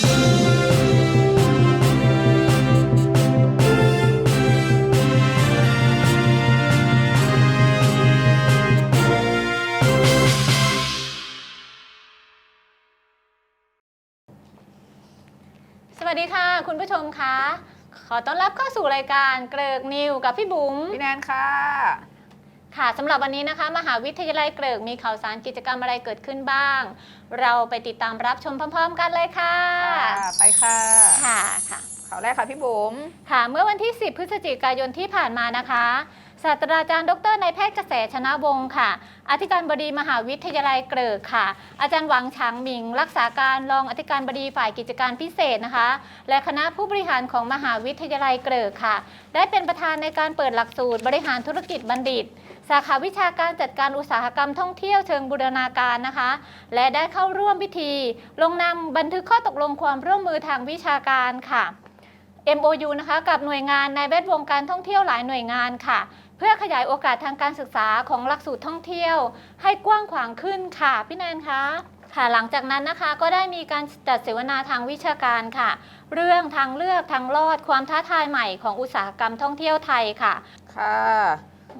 สวัสดีค่ะ คุณผู้ชมคะ ขอต้อนรับเข้าสู่รายการเกริกนิวกับพี่บุ๋มพี่แนนค่ะ ค่ะสำหรับวันนี้นะคะ มหาวิทยาลัยเกริกมีข่าวสารกิจกรรมอะไรเกิดขึ้นบ้าง เราไปติดตามรับชมพร้อม ๆ กันเลยค่ะ ค่ะไปค่ะค่ะค่ะข่าวแรกค่ะพี่บุ๋ม ค่ะเมื่อวันที่ 10 พฤศจิกายนที่ผ่านมานะคะ ศาสตราจารย์ดรนายแพทย์เกษชนะวงศ์ค่ะ อธิการบดีมหาวิทยาลัยเกริกค่ะ อาจารย์หวังฉางหมิง รักษาการรองอธิการบดีฝ่ายกิจการพิเศษนะคะ และคณะผู้บริหารของมหาวิทยาลัยเกริกค่ะ ได้เป็นประธานในการเปิดหลักสูตรบริหารธุรกิจบัณฑิต สาขาวิชาการจัดการอุตสาหกรรมท่องเที่ยวเชิงบูรณาการนะคะ และได้เข้าร่วมพิธี ลงนามบันทึกข้อตกลงความร่วมมือทางวิชาการค่ะ MOU นะคะกับหน่วยงานในแวดวงการท่องเที่ยวหลายหน่วยงานค่ะ เพื่อขยายโอกาสทางการศึกษาของหลักสูตรท่องเที่ยว ให้กว้างขวางขึ้นค่ะ พี่แนนคะค่ะหลังจากนั้นนะคะก็ได้มีการจัดเสวนาทางวิชาการค่ะ เรื่องทางเลือกทางรอดความท้าทายใหม่ของอุตสาหกรรมท่องเที่ยวไทยค่ะ ค่ะ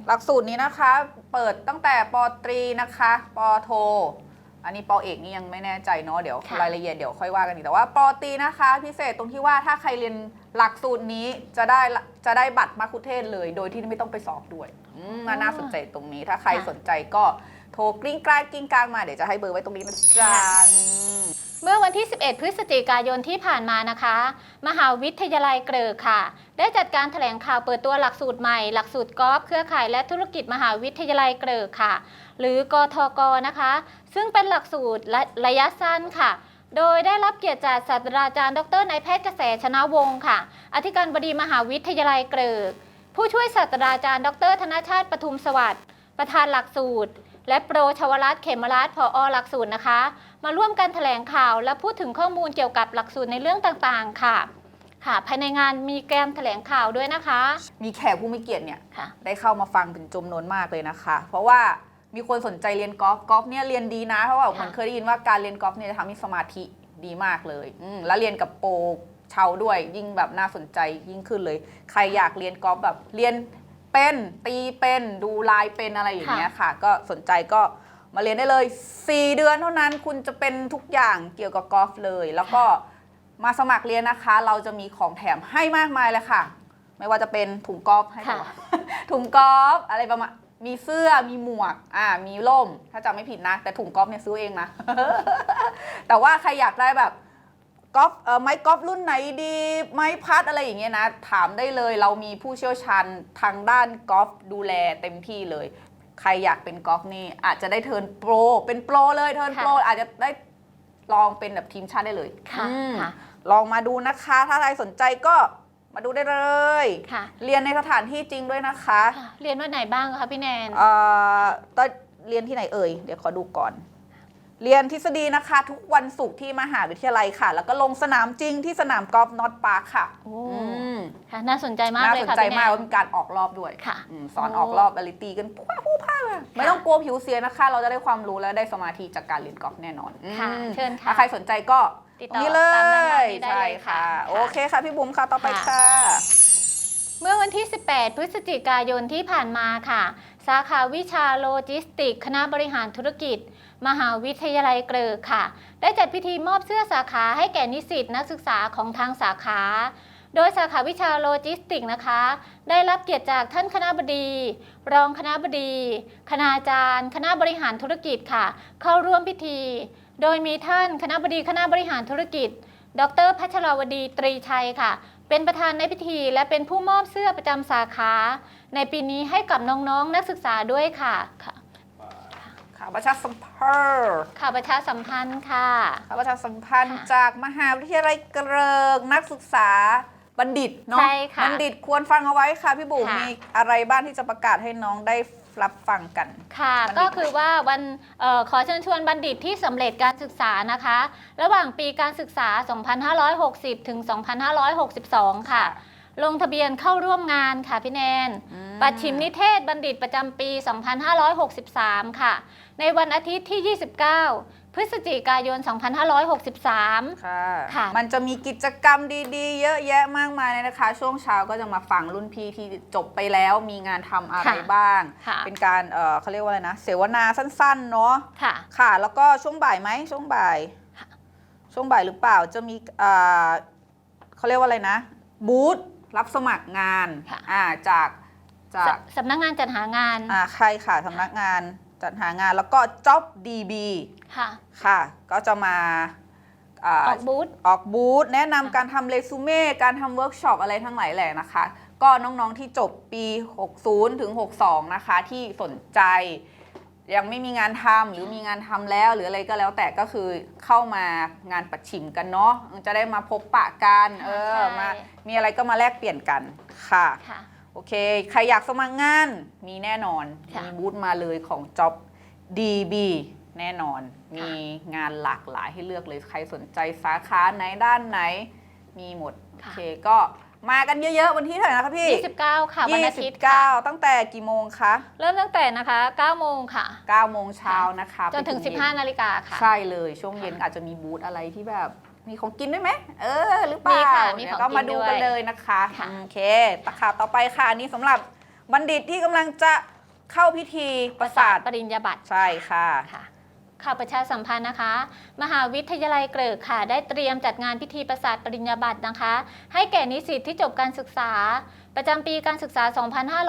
หลักสูตรนี้นะคะ เปิดตั้งแต่ปตรีนะคะปโท อันนี้ปเอกนี่ยังไม่แน่ใจเนาะเดี๋ยวค่ะ รายละเอียดเดี๋ยวค่อยว่ากันอีกแต่ว่าปตรีนะคะ พิเศษตรงที่ว่าถ้าใครเรียน หลักสูตรนี้จะได้ละจะได้บัตรมัคคุเทศก์เลย โดยที่ไม่ต้องไปสอบด้วยอืมน่าสนใจตรงนี้ ถ้าใครสนใจก็โทรกลิ้งกลางกลิ้งกลางมาเดี๋ยวจะให้เบอร์ไว้ตรงนี้นะจ๊ะอืมเมื่อวันที่ 11 พฤศจิกายนที่ผ่านมานะคะ มหาวิทยาลัยเกริกค่ะ ได้จัดการแถลงข่าวเปิดตัวหลักสูตรใหม่ หลักสูตรกอล์ฟเครือข่ายและธุรกิจมหาวิทยาลัยเกริกค่ะ หรือกทกนะคะ ซึ่งเป็นหลักสูตรระระยะสั้นค่ะ โดยได้รับเกียรติจากศาสตราจารย์ ดรนายแพทย์เกษชนะวงศ์ค่ะ อธิการบดีมหาวิทยาลัยเกริก ผู้ช่วยศาสตราจารย์ ดร ธนชาติปทุมสวัสดิ์ประธานหลักสูตร และโปรชวรัตน์เขมรัตน์ผอหลักสูตรนะคะ มาร่วมกันแถลงข่าว และพูดถึงข้อมูลเกี่ยวกับหลักสูตรในเรื่องต่างๆ ค่ะ ค่ะ ภายในงานมีแกมแถลงข่าวด้วยนะคะ มีแขกผู้มีเกียรติเนี่ยค่ะ ได้เข้ามาฟังเป็นจำนวนมากเลยนะคะ เพราะว่า มีคนสนใจเรียนกอล์ฟกอล์ฟเนี่ยเรียนดีนะเพราะว่าค่ะเหมันเคยได้ยินว่าการเรียนกอล์ฟเนี่ยจะทำให้สมาธิดีมากเลยอืมแล้วเรียนกับโปรเชาด้วยยิ่งแบบน่าสนใจยิ่งขึ้นเลย ใครอยากเรียนกอล์ฟแบบเรียนเป็นตีเป็นดูลายเป็นอะไรอย่างเงี้ยค่ะ ก็สนใจก็มาเรียนได้เลย 4 เดือนเท่านั้นคุณจะเป็นทุกอย่างเกี่ยวกับกอล์ฟเลย แล้วก็มาสมัครเรียนนะคะ เราจะมีของแถมให้มากมายเลยค่ะ ไม่ว่าจะเป็นถุงกอล์ฟให้ค่ะตัวถุงกอล์ฟอะไรประมาณ มีเสื้อมีหมวกอ่ามีร่ม ถ้าจำไม่ผิดนะ แต่ถุงกอล์ฟเนี่ยซื้อเองนะ แต่ว่าใครอยากได้แบบกอล์ฟเออไม้กอล์ฟรุ่นไหนดีไม้พัดอะไรอย่างเงี้ยนะ ถามได้เลยเรามีผู้เชี่ยวชาญทางด้านกอล์ฟดูแลเต็มที่เลย ใครอยากเป็นกอล์ฟนี่อาจจะได้เทิร์นโปรเป็นโปรเลยเทิร์นโปรอาจจะได้ลองเป็นแบบทีมชาติได้เลยค่ะ อืมค่ะ ลองมาดูนะคะ ถ้าใครสนใจก็ มาดูได้เลย ค่ะเรียนในสถานที่จริงด้วยนะคะค่ะ เรียนวันไหนบ้างคะพี่แนน เอ่อตอนเรียนที่ไหนเอ่ย เดี๋ยวขอดูก่อน เรียนทฤษฎีนะคะ ทุกวันศุกร์ที่มหาวิทยาลัยค่ะ แล้วก็ลงสนามจริงที่สนามกอล์ฟนอตปาร์คค่ะโอ้ อืมค่ะ น่าสนใจมากน่าเลยสนค่ะใจพี่แนมากน ว่ามีการออกรอบด้วยค่ะ อืมสอนโอ้ออกรอบอะไรตีกันผู้ผู้ผ้าเลยไม่ต้องกลัวผิวเสียนะคะ เราจะได้ความรู้และได้สมาธิจากการเรียนกอล์ฟแน่นอนค่ะอืมเชิญค่ะ ถ้าใครสนใจก็ ติดตรต่งอนี้เลตามด้านล่างยนี้ได้ใช่เลยค่ะ ค่ะ โอเคค่ะพี่บุ๋มค่ะต่อไปค่ะค่ะ เมื่อวันที่ 18 พฤศจิกายนที่ผ่านมาค่ะ สาขาวิชาโลจิสติก คณะบริหารธุรกิจ มหาวิทยาลัยเกริกค่ะ ได้จัดพิธีมอบเสื้อสาขาให้แก่นิสิตนักศึกษาของทางสาขา โดยสาขาวิชาโลจิสติกนะคะ ได้รับเกียรติจากท่านคณะบดี รองคณะบดี คณาจารย์ คณะบริหารธุรกิจค่ะ เข้าร่วมพิธี โดยมีท่านคณะบดีคณะบริหารธุรกิจ ดรพัชรวดีตรีชัยค่ะ เป็นประธานในพิธีและเป็นผู้มอบเสื้อประจำสาขา ในปีนี้ให้กับน้องๆนักศึกษาด้วยค่ะค่ะค่ะประชาสัมพันธ์ข่าวประชาสัมพันธ์ค่ะค่ะประชาสัมพันธ์ค่ะจากมหาวิทยาลัยเกริกนักศึกษาบัณฑิตเนาะใช่ค่ะบัณฑิตควรฟังเอาไว้ค่ะพี่บุ๋มค่ะมีอะไรบ้างที่จะประกาศให้น้องได้ รับฟังกัน ค่ะ บัณฑิต ก็คือว่าวันเออขอเชิญชวนบัณฑิตที่สำเร็จการศึกษานะคะ ระหว่างปีการศึกษา 2560 ถึง 2562 ค่ะ ลงทะเบียนเข้าร่วมงานค่ะพี่แนน อืม ปัจฉิมนิเทศบัณฑิตประจำปี 2563 ค่ะ ในวันอาทิตย์ที่ 29 พฤศจิกายน 2563 ค่ะ ค่ะมันจะมีกิจกรรมดีๆ เยอะแยะมากมายเลยนะคะ ช่วงเช้าก็จะมาฟังรุ่นพี่ที่จบไปแล้วมีงานทำอะไรค่ะบ้าง ค่ะ เป็นการเออเขาเรียกว่าอะไรนะ เสวนาสั้นๆ เนาะ ค่ะ ค่ะ แล้วก็ช่วงบ่ายไหมช่วงบ่ายช่วงบ่ายหรือเปล่าจะมีอ่าเขาเรียกว่าอะไรนะ บูธรับสมัครงานค่ะ อ่าจากจากสำนักงานจัดหางาน อ่าใครค่ะสำนักงาน จัดหางานแล้วก็ Job DB ค่ะ ค่ะ ก็จะมาอ่าออกบูธ ออกบูธแนะนำค่ะการทำเรซูเม่การทำเวิร์กช็อปอะไรทั้งหลายแหล่นะคะ ก็น้องๆที่จบปี 60 ถึง 62 นะคะ ที่สนใจ ยังไม่มีงานทำหรือมีงานทำแล้ว หรืออะไรก็แล้วแต่ก็คือเข้ามางานประชิมกันเนาะจะได้มาพบปะกัน เออใช่ มามีอะไรก็มาแลกเปลี่ยนกันค่ะ ค่ะโอ เค ใครอยากสมัครงานมีแน่นอน ค่ะ มีบูธมาเลยของ Job DB แน่นอนค่ะมีงานหลากหลายให้เลือกเลย ใครสนใจสาขาไหนด้านไหน มีหมด โอเค ก็มากันเยอะๆ วันที่เท่าไหร่นะคะพี่29 ค่ะ วันอาทิตย์ค่ะ 29 ตั้งแต่กี่โมงคะเริ่มตั้งแต่นะคะ9โมงค่ะ 9โมงเช้านะคะจนถึง ไปเย็15 นาฬิกาค่ะ ใช่เลย ช่วงเย็นค่ะอาจจะมีบูธอะไรที่แบบ มีของกินด้วยไหมเออ หรือเปล่ามีค่ะมีเดี๋ยวของก็มากินดูด้วยกันเลยนะคะค่ะ โอเคตะข่าวต่อไปค่ะอันนี้สำหรับบัณฑิตที่กำลังจะเข้าพิธีประสาทปริญญาบัตร ใช่ค่ะ ค่ะข่าวประชาสัมพันธ์นะคะ มหาวิทยาลัยเกริกค่ะ ได้เตรียมจัดงานพิธีประสาทปริญญาบัตรนะคะ ให้แก่นิสิตที่จบการศึกษา ประจำปีการศึกษา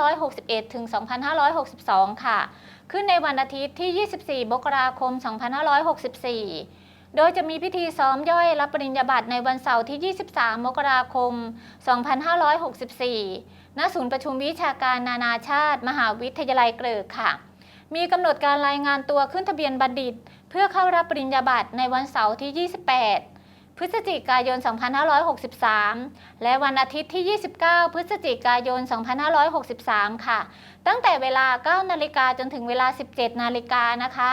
2561 ถึง 2562 ค่ะ ขึ้นในวันอาทิตย์ที่ 24มกราคม 2564 โดยจะมีพิธีซ้อมย่อยรับปริญญาบัตรในวันเสาร์ที่ 23 มกราคม 2564 ณ ศูนย์ประชุมวิชาการนานาชาติ มหาวิทยาลัยเกริกค่ะ มีกำหนดการรายงานตัวขึ้นทะเบียนบัณฑิต เพื่อเข้ารับปริญญาบัตรในวันเสาร์ที่ 28 พฤศจิกายน 2563 และวันอาทิตย์ที่ 29 พฤศจิกายน 2563 ค่ะ ตั้งแต่เวลา 9 นาฬิกาจนถึงเวลา 17 นาฬิกานะคะ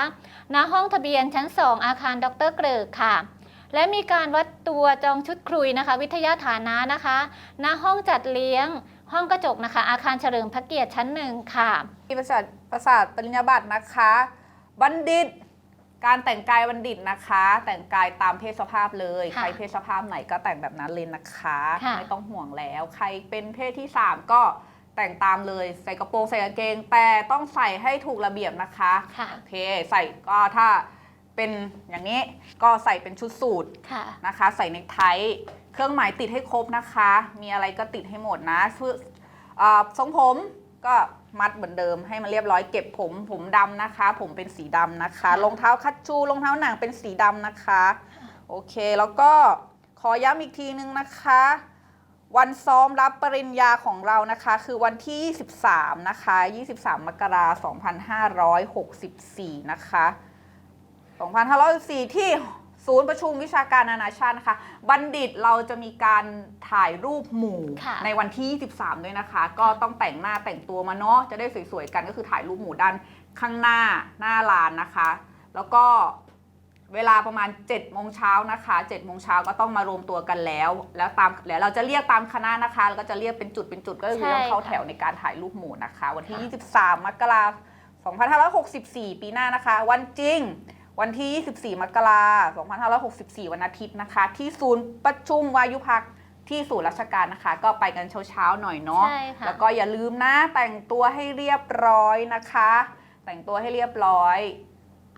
ณห้องทะเบียนชั้น 2 อาคารดรเกริกค่ะ และมีการวัดตัวจองชุดครุยนะคะ วิทยาฐานะนะคะณห้องจัดเลี้ยงห้องกระจกนะคะ อาคารเฉลิมพระเกียรติชั้นหนึ่งค่ะประสาทประสาทปริญญาบัตรนะคะ บัณฑิต การแต่งกายบัณฑิตนะคะ แต่งกายตามเพศสภาพเลย ค่ะใครเพศสภาพไหนก็แต่งแบบนั้นเลยนะคะ ค่ะไม่ต้องห่วงแล้ว ใครเป็นเพศที่ 3 ก็แต่งตามเลยใส่กระโปรงใส่กางเกง แต่ต้องใส่ให้ถูกระเบียบนะคะค่ะ โอเคใส่ก็ถ้าเป็นอย่างนี้ก็ใส่เป็นชุดสูท ค่ะ นะคะใส่เนคไทเครื่องหมายติดให้ครบนะคะ มีอะไรก็ติดให้หมดนะเพื่ออ่าทรงผม ก็มัดเหมือนเดิมให้มันเรียบร้อยเก็บผมผมดำนะคะ ผมเป็นสีดำนะคะค่ะรองเท้าคัชชูรองเท้าหนังเป็นสีดำนะคะ โอเคแล้วก็ขอย้ำอีกทีนึงนะคะ วันซ้อมรับปริญญาของเรานะคะ คือวันที่ 23 นะคะ 23 มกราคม2564 นะคะ 2564 ที่ ศูนย์ประชุมวิชาการนานาชาตินะคะ บัณฑิตเราจะมีการถ่ายรูปหมู่ค่ะในวันที่ 23 ด้วยนะคะ ก็ต้องแต่งหน้าแต่งตัวมาเนาะจะได้สวยๆกันก็คือถ่ายรูปหมู่ด้านข้างหน้าหน้าลานนะคะ แล้วก็เวลาประมาณ7โมงเช้านะคะ7โมงเช้าก็ต้องมารวมตัวกันแล้ว แล้วตามแล้วเราจะเรียกตามคณะนะคะแล้วก็จะเรียกเป็นจุดเป็นจุดก็คือต้องเข้าแถวในการถ่ายรูปหมู่นะคะ วันที่ 23 มกราคม2564 ปีหน้านะคะ วันจริง วันที่ 24 มกราคม 2564 วันอาทิตย์นะคะ ที่ศูนย์ประชุมวายุพักที่ศูนย์ราชการนะคะ ก็ไปกันเช้าๆหน่อยเนาะใช่ค่ะ แล้วก็อย่าลืมนะแต่งตัวให้เรียบร้อยนะคะ แต่งตัวให้เรียบร้อย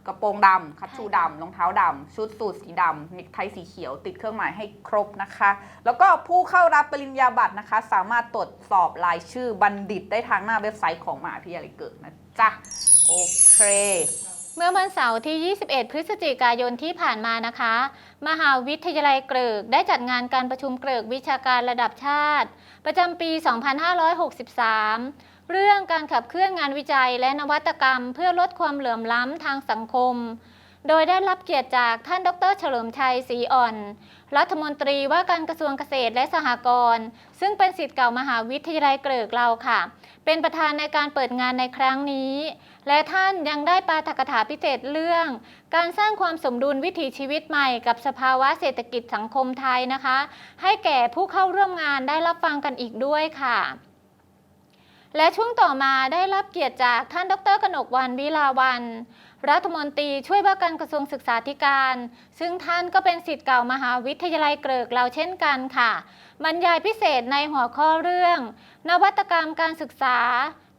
กระโปรงดำคัชชูดำรองเท้าดำชุดสูทสีดำเนกไทสีเขียวติดเครื่องหมายให้ครบนะคะ แล้วก็ผู้เข้ารับปริญญาบัตรนะคะ สามารถตรวจสอบรายชื่อบัณฑิตได้ทางหน้าเว็บไซต์ของมหาวิทยาลัยเกิดนะจ๊ะโอเคเมื่อวันเสาร์ที่ 21 พฤศจิกายนที่ผ่านมานะคะ มหาวิทยาลัยเกริกได้จัดงานการประชุมเกริกวิชาการระดับชาติ ประจำปี 2563 เรื่องการขับเคลื่อนงานวิจัยและนวัตกรรม เพื่อลดความเหลื่อมล้ำทางสังคม โดยได้รับเกียรติจากท่านดร เฉลิมชัยศรีอ่อน รัฐมนตรีว่าการกระทรวงเกษตรและสหกรณ์ซึ่งเป็นสิทธิ์เก่ามหาวิทยาลัยเกริกเราค่ะ เป็นประธานในการเปิดงานในครั้งนี้ และท่านยังได้ปาฐกถาพิเศษเรื่อง การสร้างความสมดุลวิถีชีวิตใหม่กับสภาวะเศรษฐกิจสังคมไทยนะคะ ให้แก่ผู้เข้าร่วมงานได้รับฟังกันอีกด้วยค่ะ และช่วงต่อมาได้รับเกียรติจากท่านดร กนกวันวิลาวัน รัฐมนตรีช่วยว่าการกระทรวงศึกษาธิการ ซึ่งท่านก็เป็นศิษย์เก่ามหาวิทยาลัยเกริกเราเช่นกันค่ะ บรรยายพิเศษในหัวข้อเรื่อง นวัตกรรมการศึกษา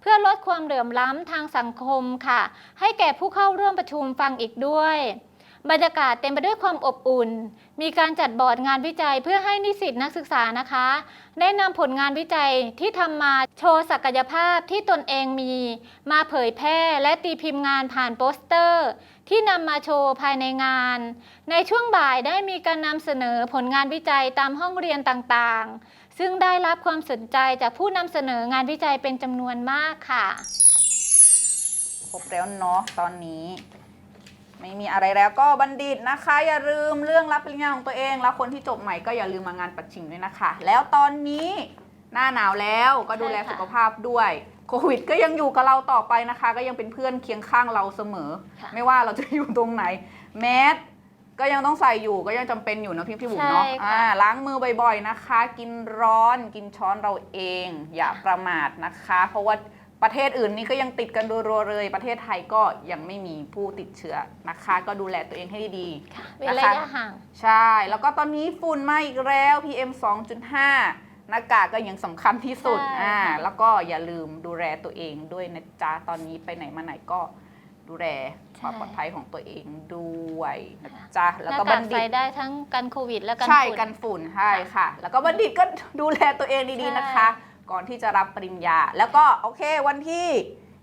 เพื่อลดความเหลื่อมล้ำทางสังคมค่ะ ให้แก่ผู้เข้าร่วมประชุมฟังอีกด้วย บรรยากาศเต็มไปด้วยความอบอุ่น มีการจัดบอร์ดงานวิจัยเพื่อให้นิสิตนักศึกษานะคะ ได้นำผลงานวิจัยที่ทำมาโชว์ศักยภาพที่ตนเองมี มาเผยแพร่และตีพิมพ์งานผ่านโปสเตอร์ ที่นำมาโชว์ภายในงาน ในช่วงบ่ายได้มีการนำเสนอผลงานวิจัยตามห้องเรียนต่างๆ ซึ่งได้รับความสนใจจากผู้นำเสนองานวิจัยเป็นจำนวนมากค่ะ ครบแล้วเนาะตอนนี้ ไม่มีอะไรแล้วก็บัณฑิตนะคะ อย่าลืมเรื่องรับปริญญาของตัวเอง แล้วคนที่จบใหม่ก็อย่าลืมมางานปัดชิมด้วยนะคะ แล้วตอนนี้หน้าหนาวแล้วก็ดูแลใช่ค่ะสุขภาพด้วยโควิดก็ยังอยู่กับเราต่อไปนะคะ ก็ยังเป็นเพื่อนเคียงข้างเราเสมอค่ะไม่ว่าเราจะอยู่ตรงไหน แมสก็ยังต้องใส่อยู่ก็ยังจำเป็นอยู่นะพี่พี่บุ๋มเนาะใช่ค่ะอ่าล้างมือบ่อยๆนะคะ กินร้อนกินช้อนเราเอง อย่าประมาทนะคะ เพราะว่า ประเทศอื่นนี่ก็ยังติดกันรัวๆเลย ประเทศไทยก็ยังไม่มีผู้ติดเชื้อนะคะ ก็ดูแลตัวเองให้ดีๆค่ะเว้นระยะห่าง ใช่ แล้วก็ตอนนี้ฝุ่นมาอีกแล้ว PM 2.5หน้ากากก็ยังสำคัญที่สุดใช่อ่าค่ะแล้วก็อย่าลืมดูแลตัวเองด้วยนะจ๊ะ ตอนนี้ไปไหนมาไหนก็ดูแลความปลอดภัยของตัวเองด้วยนะจ๊ะหแล้วน้าก็บักาณกฑิใส่ตได้ทั้งกันโควิด และกันใช่ฝุ่นกันฝุ่นใช่ค่ะ แล้วก็บัณฑิตก็ดูแลตัวเองดีๆนะคะใช่ ก่อนที่จะรับปริญญา แล้วก็โอเควันที่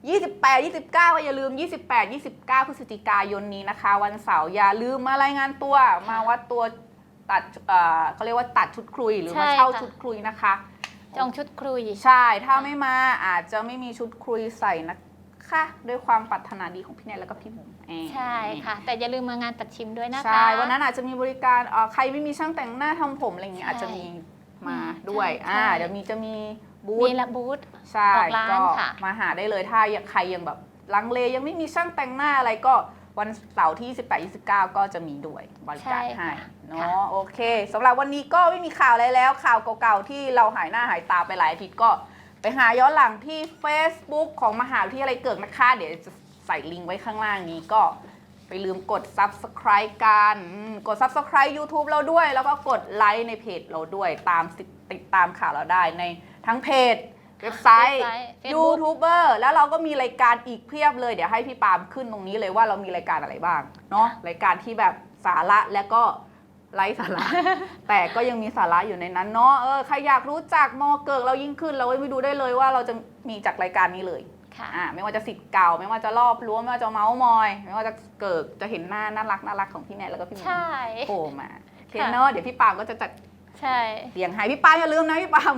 28 29 ก็อย่าลืม 28 29 พฤศจิกายนนี้นะคะ วันเสาร์อย่าลืมมารายงานตัว มาวัดตัวตัดเอ่อเขาเรียกว่าตัดชุดครุยหรือมาใช่เช่าค่ะชุดครุยนะคะ จองชุดครุย ใช่ถ้าไม่มาอาจจะไม่มีชุดครุยใส่นะคะ ด้วยความปรารถนาดีของพี่แนนแล้วก็พี่บุ๋มเองใช่ค่ะ แต่อย่าลืมมางานปัดชิมด้วยนะคะ ใช่วันนั้นอาจจะมีบริการเอ่อใครไม่มีช่างแต่งหน้าทำผมอะไรอย่างเงี้ยใช่อาจจะมีมาอืมด้วยใช่อ่าใช่ เดี๋ยวมีจะมี บูธมีละบูธ ใช่ออกร้านก็ค่ะ มาหาได้เลยถ้าใครยังแบบลังเลยังไม่มีช่างแต่งหน้าอะไรก็วันเสาร์ที่28 29 ก็จะมีด้วยบริการใช่ให้ค่ะเนาะโอเคสำหรับวันนี้ก็ไม่มีข่าวอะไรแล้ว ข่าวเก่าๆที่เราหายหน้าหายตาไปหลายอาทิตย์ก็ไปหาย้อนหลังที่ Facebook ของมหาวิทยาลัยเกิดนะคะ เดี๋ยวจะใส่ลิงก์ไว้ข้างล่างนี้ก็ไปลืมกด subscribe กันอืมกด subscribe YouTube เราด้วย แล้วก็กดไลค์ในเพจเราด้วยตามติดติดตามข่าวเราได้ใน ทั้งเพจเว็บไซต์ เว็บไซต์ Facebook ยูทูบเบอร์แล้วเราก็มีรายการอีกเพียบเลย เดี๋ยวให้พี่ปาล์มขึ้นตรงนี้เลยว่าเรามีรายการอะไรบ้างเนาะรายการที่แบบสาระและก็ไร้สาระ แต่ก็ยังมีสาระอยู่ในนั้นเนาะเออใครอยากรู้จักมอเกิกเรายิ่งขึ้น เราไปดูได้เลยว่าเราจะมีจากรายการนี้เลยค่ะอ่าไม่ว่าจะสิทธิ์เก่า ไม่ว่าจะรอบรั้วไม่ว่าจะเมาส์มอย ไม่ว่าจะเกิดจะเห็นหน้าน่ารักน่ารักของพี่แนนแล้วก็พี่หมิใช่ โผล่มาเทรนเนอร์เดี๋ยวพี่ปาล์มก็จะจัด ใช่เรียงให้พี่ปาล์มอย่าลืมนะพี่ปาล์ม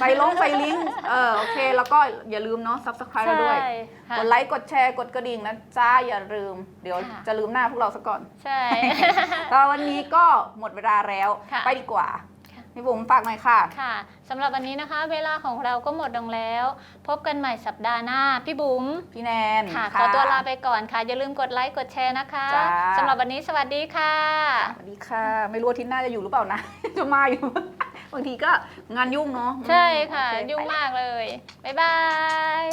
ใส่ลงใส่ลิงก์เออโอเค แล้วก็อย่าลืมเนาะซับสไครต์เราด้วย ใช่ค่ะกดไลค์กดแชร์กดกระดิ่งนะจ้าอย่าลืม เดี๋ยวค่ะ จะลืมหน้าพวกเราซะก่อน ใช่ ก็วันนี้ก็หมดเวลาแล้ว ค่ะ ไปดีกว่าค่ะ พี่บุ๋มฝากหน่อยค่ะ ค่ะสำหรับวันนี้นะคะ เวลาของเราก็หมดลงแล้ว พบกันใหม่สัปดาห์หน้า พี่บุ๋มพี่แนน ค่ะขอตัวลาไปก่อนค่ะ อย่าลืมกดไลค์กดแชร์นะคะจ้า สำหรับวันนี้สวัสดีค่ะ สวัสดีค่ะ ไม่รู้อาทิตย์หน้าจะอยู่หรือเปล่านะ จะมาอยู่ บางทีก็งานยุ่งเนาะใช่ค่ะ โอเยุ่งไปละมากเลย บ๊ายบาย